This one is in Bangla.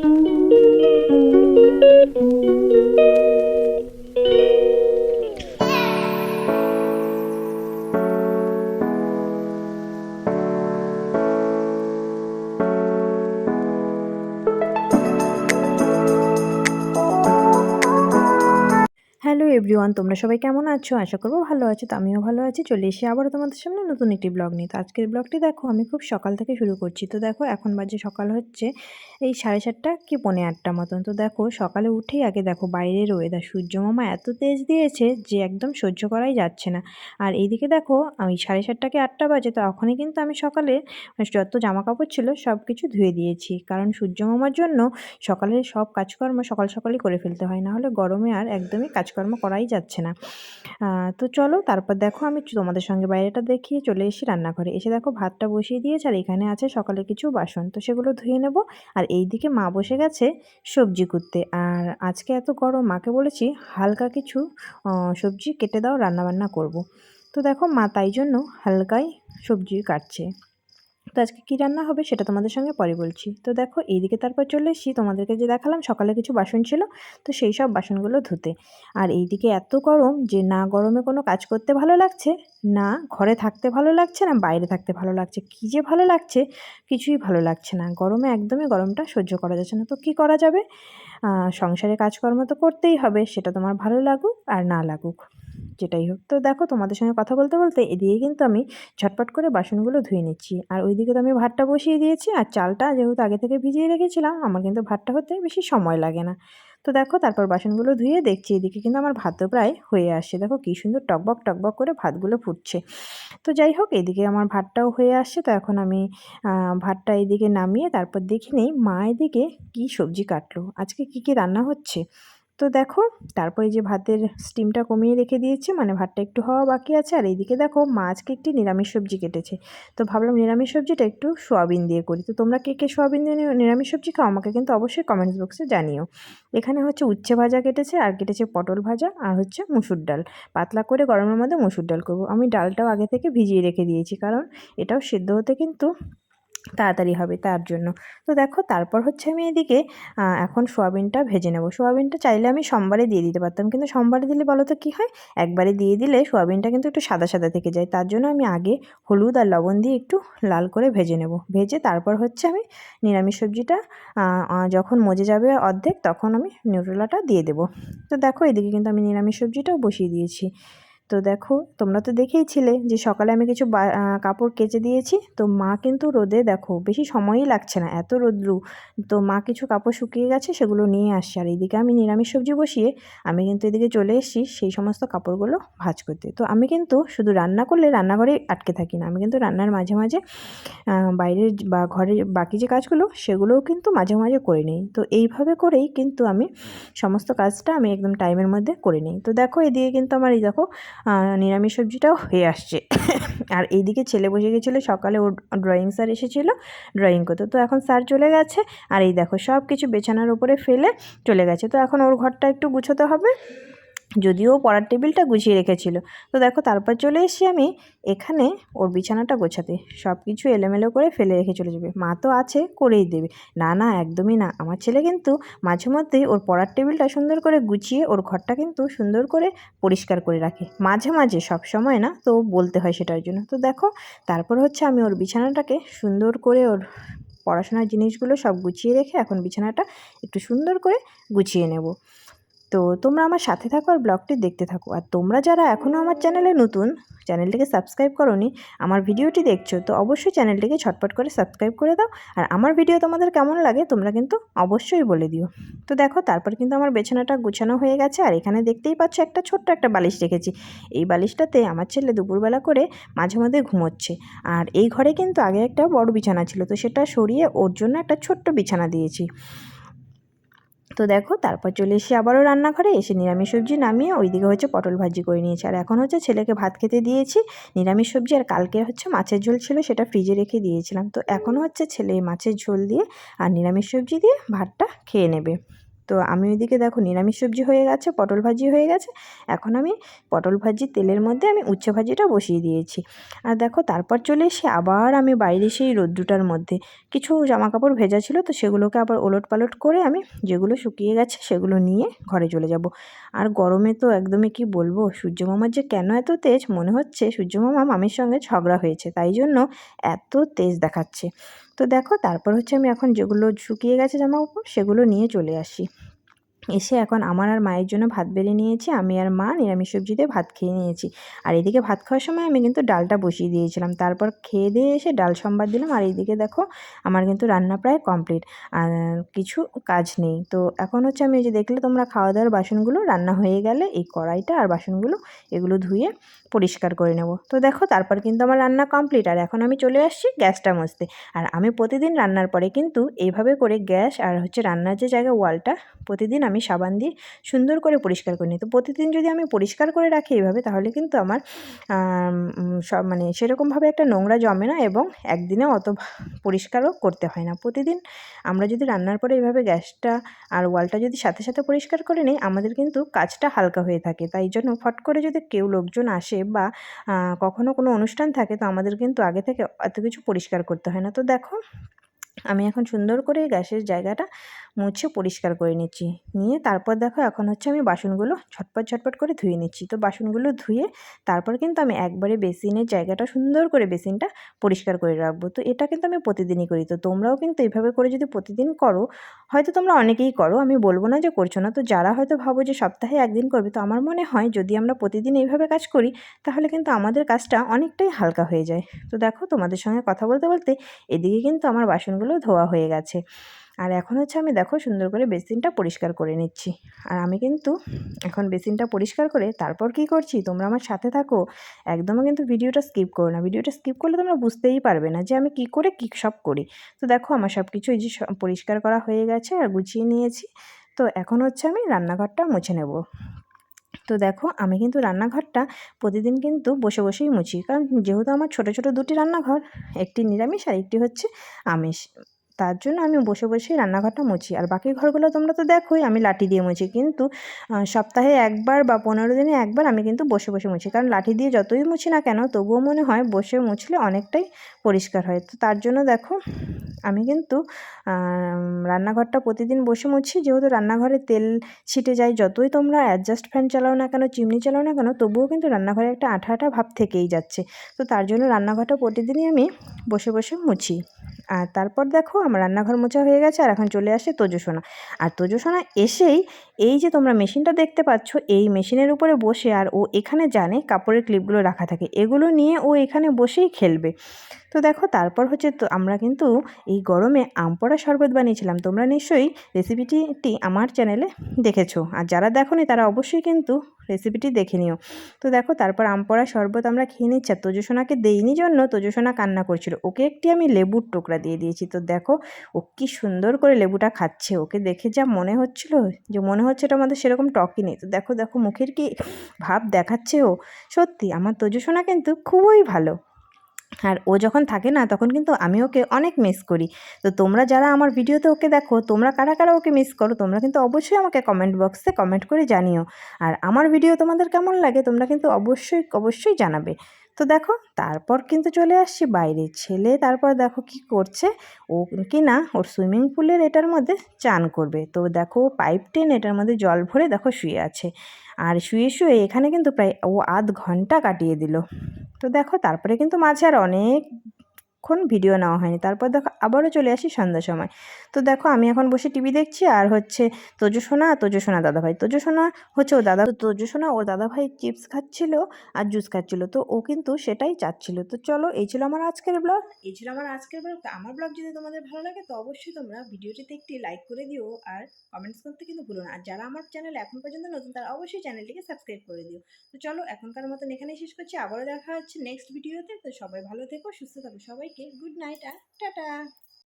Thank you. হ্যালো এভরিওয়ান, তোমরা সবাই কেমন আছো? আশা করব ভালো আছো, তো আমিও ভালো আছি। চলে এসে আবারও তোমাদের সামনে নতুন একটি ব্লগ নিয়ে। তো আজকের ব্লগটি দেখো, আমি খুব সকাল থেকে শুরু করছি। তো দেখো, এখন বাজে সকাল হচ্ছে এই সাড়ে সাতটা কি পৌনে আটটা মতন। তো দেখো, সকালে উঠেই আগে দেখো বাইরের ওয়েদার সূর্য মামা এত তেজ দিয়েছে যে একদম সহ্য করাই যাচ্ছে না। আর এইদিকে দেখো, আমি সাড়ে সাতটাকে আটটা বাজে, তো তখনই কিন্তু আমি সকালে যত জামা কাপড় ছিল সব কিছু ধুয়ে দিয়েছি। কারণ সূর্য মামার জন্য সকালের সব কাজকর্ম সকাল সকালই করে ফেলতে হয় না হলে গরমে আর একদমই কাজকর্ম করাই যাচ্ছে না। তো চলো তারপর দেখো আমি তোমাদের সঙ্গে বাইরেটা দেখিয়ে চলে এসেছি রান্নাঘরে। এসে দেখো ভাতটা বসিয়ে দিয়েছে আর এখানে আছে সকালে কিছু বাসন। তো সেগুলো ধুয়ে নেব আর এই দিকে মা বসে গেছে সবজি কুটতে। আর আজকে এত গরম, মাকে বলেছি হালকা কিছু সবজি কেটে দাও, রান্নাবান্না করব। তো দেখো মা তাই জন্য হালকাই সবজি কাটছে। তো আজকে কী রান্না হবে সেটা তোমাদের সঙ্গে পরে বলছি। তো দেখো, এইদিকে তারপর চলে এসেছি। তোমাদেরকে যে দেখালাম, সকালে কিছু বাসন ছিল, তো সেই সব বাসনগুলো ধুতে। আর এইদিকে এত গরম যে না গরমে কোনো কাজ করতে ভালো লাগছে, না ঘরে থাকতে ভালো লাগছে, না বাইরে থাকতে ভালো লাগছে। কী যে ভালো লাগছে, কিছুই ভালো লাগছে না। গরমে একদমই গরমটা সহ্য করা যাচ্ছে না। তো কী করা যাবে? সংসারে কাজকর্ম তো করতেই হবে, সেটা তোমার ভালো লাগুক আর না লাগুক। যেটাই হোক। তো দেখো তোমাদের সঙ্গে কথা বলতে বলতে এদিকে কিন্তু আমি ঝটপট করে বাসনগুলো ধুয়ে নিচ্ছি। আর ওইদিকে তো আমি ভাতটা বসিয়ে দিয়েছি আর চালটা যেহেতু আগে থেকে ভিজিয়ে রেখেছিলাম, আমার কিন্তু ভাতটা হতে বেশি সময় লাগে না। তো দেখো তারপর বাসনগুলো ধুয়ে দেখছি এদিকে কিন্তু আমার ভাতও প্রায় হয়ে আসছে। দেখো কী সুন্দর টকবক টকবক করে ভাতগুলো ফুটছে। তো যাই হোক এদিকে আমার ভাতটাও হয়ে আসছে। তো এখন আমি ভাতটা এদিকে নামিয়ে তারপর দেখি নেই মা এদিকে কী সবজি কাটলো। আজকে কি কি রান্না হচ্ছে? তো দেখো, তারপরে যে ভাতের স্টিমটা কমিয়ে রেখে দিয়েছে মানে ভাতটা একটু হওয়া বাকি আছে। আর এইদিকে দেখো মাছকে একটি নিরামিষ সবজি কেটেছে। তো ভাবলাম নিরামিষ সবজিটা একটু সোয়াবিন দিয়ে করি। তো তোমরা কে কে সোয়াবিন দিয়ে নিরামিষ সবজি খাও, আমাকে কিন্তু অবশ্যই কমেন্টস বক্সে জানিও। এখানে হচ্ছে উচ্ছে ভাজা কেটেছে, আর কেটেছে পটল ভাজা, আর হচ্ছে মুসুর ডাল। পাতলা করে গরমের মধ্যে মুসুর ডাল করব। আমি ডালটাও আগে থেকে ভিজিয়ে রেখে দিয়েছি, কারণ এটাও সেদ্ধ হতে কিন্তু তাড়াতাড়ি হবে তার জন্য। তো দেখো, তারপর হচ্ছে আমি এদিকে এখন সোয়াবিনটা ভেজে নেব। সোয়াবিনটা চাইলে আমি সোমবারে দিয়ে দিতে পারতাম, কিন্তু সোমবারে দিলে বলো তো কী হয়? একবারে দিয়ে দিলে সোয়াবিনটা কিন্তু একটু সাদা সাদা থেকে যায়। তার জন্য আমি আগে হলুদ আর লবণ দিয়ে একটু লাল করে ভেজে নেব। ভেজে তারপর হচ্ছে আমি নিরামিষ সবজিটা যখন মজে যাবে অর্ধেক, তখন আমি নিউট্রেলাটা দিয়ে দেবো। তো দেখো, এদিকে কিন্তু আমি নিরামিষ সবজিটাও বসিয়ে দিয়েছি। তো দেখো, তোমরা তো দেখেইছিলে যে সকালে আমি কিছু কাপড় কেচে দিয়েছি। তো মা কিন্তু রোদে দেখো, বেশি সময়ই লাগছে না, এত রোদ্রু। তো মা কিছু কাপড় শুকিয়ে গেছে, সেগুলো নিয়ে আসছে। আর এইদিকে আমি নিরামিষ সবজি বসিয়ে আমি কিন্তু এদিকে চলে এসেছি সেই সমস্ত কাপড়গুলো ভাজ করতে। তো আমি কিন্তু শুধু রান্না করলে রান্নাঘরে আটকে থাকি না। আমি কিন্তু রান্নার মাঝে মাঝে বাইরের বা ঘরের বাকি যে কাজগুলো, সেগুলোও কিন্তু মাঝে মাঝে করে নিই। তো এইভাবে করেই কিন্তু আমি সমস্ত কাজটা আমি একদম টাইমের মধ্যে করে নিই। তো দেখো, এদিকে কিন্তু আমার এই দেখো নিরামিষ সবজিটাও হয়ে আসছে। আর এইদিকে ছেলে বসে গেছিল, সকালে ওর ড্রয়িং স্যার এসেছিল ড্রয়িং করতে। তো এখন স্যার চলে গেছে, আর এই দেখো সব কিছু বেছানার উপরে ফেলে চলে গেছে। তো এখন ওর ঘরটা একটু গুছোতে হবে। যদিও পড়ার টেবিলটা গুছিয়ে রেখেছিল। তো দেখো, তারপর চলে এসেছি আমি এখানে ওর বিছানাটা গোছাতে। সব কিছু এলোমেলো করে ফেলে রেখে চলে যাবে। মা তো আছে, করেই দেবে। না না, একদমই না। আমার ছেলে কিন্তু মাঝে মধ্যেই ওর পড়ার টেবিলটা সুন্দর করে গুছিয়ে ওর ঘরটা কিন্তু সুন্দর করে পরিষ্কার করে রাখে। মাঝে মাঝে, সব সময় না, তো বলতে হয় সেটার জন্য। তো দেখো, তারপর হচ্ছে আমি ওর বিছানাটাকে সুন্দর করে ওর পড়াশোনার জিনিসগুলো সব গুছিয়ে রেখে এখন বিছানাটা একটু সুন্দর করে গুছিয়ে নেব। তো তোমরা আমার সাথে থাকো আর ব্লগটি দেখতে থাকো। আর তোমরা যারা এখনও আমার চ্যানেলে নতুন, চ্যানেলটিকে সাবস্ক্রাইব করনি, আমার ভিডিওটি দেখছ, তো অবশ্যই চ্যানেলটিকে ছটপট করে সাবস্ক্রাইব করে দাও। আর আমার ভিডিও তোমাদের কেমন লাগে তোমরা কিন্তু অবশ্যই বলে দিও। তো দেখো, তারপর কিন্তু আমার বেছানাটা গুছানো হয়ে গেছে, আর এখানে দেখতেই পাচ্ছ একটা ছোট্ট একটা বালিশ রেখেছি। এই বালিশটাতে আমার ছেলে দুপুরবেলা করে মাঝে মধ্যে ঘুমোচ্ছে। আর এই ঘরে কিন্তু আগে একটা বড় বিছানা ছিল, তো সেটা সরিয়ে ওর জন্য একটা ছোট্ট বিছানা দিয়েছি। তো দেখো, তারপর চলে এসে আবারও রান্নাঘরে এসে নিরামিষ সবজি নামিয়ে ওইদিকে হচ্ছে পটল ভাজি করে নিয়েছি। আর এখন হচ্ছে ছেলেকে ভাত খেতে দিয়েছি, নিরামিষ সবজি আর কালকে হচ্ছে মাছের ঝোল ছিল সেটা ফ্রিজে রেখে দিয়েছিলাম। তো এখন হচ্ছে ছেলে মাছের ঝোল দিয়ে আর নিরামিষ সবজি দিয়ে ভাতটা খেয়ে নেবে। তো আমি ওইদিকে দেখো নিরামিষ সবজি হয়ে গেছে, পটল ভাজি হয়ে গেছে। এখন আমি পটল ভাজি তেলের মধ্যে আমি উচ্ছে ভাজিটা বসিয়ে দিয়েছি। আর দেখো তারপর চলে এসে আবার আমি বাইরে সেই রোদ্দুটার মধ্যে কিছু জামা কাপড় ভেজা ছিল তো সেগুলোকে আবার ওলট পালট করে আমি যেগুলো শুকিয়ে গেছে সেগুলো নিয়ে ঘরে চলে যাব। আর গরমে তো একদমই কি বলব, সূর্যমামার যে কেন এত তেজ? মনে হচ্ছে সূর্যমামা মামির সঙ্গে ঝগড়া হয়েছে, তাই জন্য এত তেজ দেখাচ্ছে। তো দেখো, তারপর হচ্ছে আমি এখন যেগুলো শুকিয়ে গেছে জামা কাপড় সেগুলো নিয়ে চলে আসি। এসে এখন আমার আর মায়ের জন্য ভাত বেড়ে নিয়েছি, আমি আর মা নিরামিষ সবজি দিয়ে ভাত খেয়ে নিয়েছি। আর এদিকে ভাত খাওয়ার সময় আমি কিন্তু ডালটা বসিয়ে দিয়েছিলাম। তারপর খেয়ে দিয়ে এসে ডাল সম্বাদ দিলাম। আর এইদিকে দেখো, আমার কিন্তু রান্না প্রায় কমপ্লিট, আর কিছু কাজ নেই। তো এখন হচ্ছে আমি যে দেখলে তোমরা খাওয়া দাওয়ার বাসনগুলো, রান্না হয়ে গেলে এই কড়াইটা আর বাসনগুলো, এগুলো ধুয়ে পরিষ্কার করে নেব। তো দেখো, তারপর কিন্তু আমার রান্না কমপ্লিট আর এখন আমি চলে আসছি গ্যাসটা মুছতে। আর আমি প্রতিদিন রান্নার পরে কিন্তু এইভাবে করে গ্যাস আর হচ্ছে রান্নার যে জায়গা ওয়ালটা, প্রতিদিন আমি সাবান দিয়ে সুন্দর করে পরিষ্কার করে নিই। তো প্রতিদিন যদি আমি পরিষ্কার করে রাখি এইভাবে, তাহলে কিন্তু আমার সব মানে সেরকমভাবে একটা নোংরা জমে না এবং একদিনে অত পরিষ্কারও করতে হয় না। প্রতিদিন আমরা যদি রান্নার পরে এইভাবে গ্যাসটা আর ওয়ালটা যদি সাথে সাথে পরিষ্কার করে নিই, আমাদের কিন্তু কাজটা হালকা হয়ে থাকে। তাই জন্য ফট করে যদি কেউ লোকজন আসে বা কখনও কোনো অনুষ্ঠান থাকে তো আমাদের কিন্তু আগে থেকে এত কিছু পরিষ্কার করতে হয় না। তো দেখো আমি এখন সুন্দর করে গ্যাসের জায়গাটা মুছে পরিষ্কার করে নিচ্ছি। নিয়ে তারপর দেখো এখন হচ্ছে আমি বাসনগুলো ঝটপট ঝটপট করে ধুয়ে নিচ্ছি। তো বাসনগুলো ধুয়ে তারপর কিন্তু আমি একবারে বেসিনের জায়গাটা, সুন্দর করে বেসিনটা পরিষ্কার করে রাখব। তো এটা কিন্তু আমি প্রতিদিনই করি। তো তোমরাও কিন্তু এইভাবে করে যদি প্রতিদিন করো, হয়তো তোমরা অনেকেই করো, আমি বলব না যে করছ না। তো যারা হয়তো ভাবো যে সপ্তাহে একদিন করবে, তো আমার মনে হয় যদি আমরা প্রতিদিন এইভাবে কাজ করি, তাহলে কিন্তু আমাদের কাজটা অনেকটাই হালকা হয়ে যায়। তো দেখো তোমাদের সঙ্গে কথা বলতে বলতে এদিকে কিন্তু আমার বাসনগুলো ধোয়া হয়ে গেছে। আর এখন হচ্ছে আমি দেখো সুন্দর করে বেসিনটা পরিষ্কার করে নিচ্ছি। আর আমি কিন্তু এখন বেসিনটা পরিষ্কার করে তারপর কি করছি? তোমরা আমার সাথে থাকো। একদমও কিন্তু ভিডিওটা স্কিপ করো না। ভিডিওটা স্কিপ করলে তোমরা বুঝতেই পারবে না যে আমি কি করে কী সব করি। তো দেখো আমার সব কিছু এই যে পরিষ্কার করা হয়ে গেছে আর গুছিয়ে নিয়েছি। তো এখন হচ্ছে আমি রান্নাঘরটা মুছে নেব। তো দেখো আমি কিন্তু রান্নাঘরটা প্রতিদিন কিন্তু বসে বসেই মুছি। কারণ যেহেতু আমার ছোটো ছোটো দুটি রান্নাঘর, একটি নিরামিষ আর একটি হচ্ছে আমিষ। তার জন্য আমি বসে বসেই রান্নাঘরটা মুছি। আর বাকি ঘরগুলো তোমরা তো দেখোই, আমি লাঠি দিয়ে মুছি। কিন্তু সপ্তাহে একবার বা পনেরো দিনে একবার আমি কিন্তু বসে বসে মুছি। কারণ লাঠি দিয়ে যতই মুছি না কেন, তবুও মনে হয় বসে মুছলে অনেকটাই পরিষ্কার হয়। তো তার জন্য দেখো, আমি কিন্তু রান্নাঘরটা প্রতিদিন বসে মুছি। যেহেতু রান্নাঘরে তেল ছিটে যায়, যতই তোমরা অ্যাডজাস্ট ফ্যান চালাও না কেন, চিমনি চালাও না কেন, তবুও কিন্তু রান্নাঘরে একটা আঠা আঠা ভাব থেকেই যাচ্ছে। তো তার জন্য রান্নাঘরটা প্রতিদিনই আমি বসে বসে মুছি। আর তারপর দেখো আমার রান্নাঘর মোছা হয়ে গেছে আর এখন চলে আসে তোজসোনা আর তোজসোনা এসেই এই যে তোমরা মেশিনটা দেখতে পাচ্ছ, এই মেশিনের উপরে বসে আর ও এখানে জানে কাপড়ের ক্লিপগুলো রাখা থাকে। এগুলো নিয়ে ও এখানে বসেই খেলবে। তো দেখো তারপর হচ্ছে তো আমরা কিন্তু এই গরমে আম পড়া শরবত বানিয়েছিলাম। তোমরা নিশ্চয়ই রেসিপিটি আমার চ্যানেলে দেখেছ। আর যারা দেখো তারা অবশ্যই কিন্তু রেসিপিটি দেখে নিও। তো দেখো তারপর আম পড়া শরবত আমরা খেয়ে নিচ্ছি। আর তোজসোনাকে দেইনি জন্য তোজসোনা কান্না করছিল। ওকে একটি আমি লেবুর টোকরা দিয়ে দিয়েছি। তো দেখো ও কি সুন্দর করে লেবুটা খাচ্ছে। ওকে দেখে যা মনে হচ্ছিল যে মনে হচ্ছে এটা আমাদের সেরকম টকই নেই। তো দেখো দেখো মুখের কি ভাব দেখাচ্ছে ও। সত্যি আমার তোজসোনা কিন্তু খুবই ভালো। আর ও যখন থাকে না, তখন কিন্তু আমি ওকে অনেক মিস করি। তো তোমরা যারা আমার ভিডিওতে ওকে দেখো, তোমরা কারা কারা ওকে মিস করো, তোমরা কিন্তু অবশ্যই আমাকে কমেন্ট বক্সে কমেন্ট করে জানিও। আর আমার ভিডিও তোমাদের কেমন লাগে, তোমরা কিন্তু অবশ্যই অবশ্যই জানাবে। তো দেখো, তারপর কিন্তু চলে আসছি বাইরে। ছেলে তারপর দেখো কি করছে, ও কি না, ওর সুইমিং পুলের এটার মধ্যে চান করবে। তো দেখো পাইপ টেন এটার মধ্যে জল ভরে দেখো শুয়ে আছে। আর শুয়ে শুয়ে এখানে কিন্তু প্রায় ও আধ ঘণ্টা কাটিয়ে দিল। তো দেখো তারপরে কিন্তু মাঝে আর অনেক অনেকক্ষণ ভিডিও নেওয়া হয়নি। তারপর দেখো আবারও চলে আসি সন্ধ্যার সময়। তো দেখো আমি এখন বসে টিভি দেখছি আর হচ্ছে তোজসোনা আর তোজসোনা দাদাভাই। তোজসোনা হচ্ছে ও দাদা তোজসোনা ওর দাদাভাই চিপস খাচ্ছিল আর জুস খাচ্ছিল। তো ও কিন্তু সেটাই চাচ্ছিল। তো চলো এই ছিল আমার আজকের ব্লগ এই ছিল আমার আজকের ব্লগ আমার ব্লগ যদি তোমাদের ভালো লাগে তো অবশ্যই তোমরা ভিডিওটিতে একটি লাইক করে দিও আর কমেন্টস করতে কিন্তু ভুলো না। আর যারা আমার চ্যানেল এখন পর্যন্ত নতুন তারা অবশ্যই চ্যানেলটিকে সাবস্ক্রাইব করে দিও। তো চলো এখনকার মতন এখানেই শেষ করছি। আবারও দেখা হচ্ছে নেক্সট ভিডিওতে তো। সবাই ভালো থেকো, সুস্থ থাকো সবাইকে গুড নাইট আর টাটা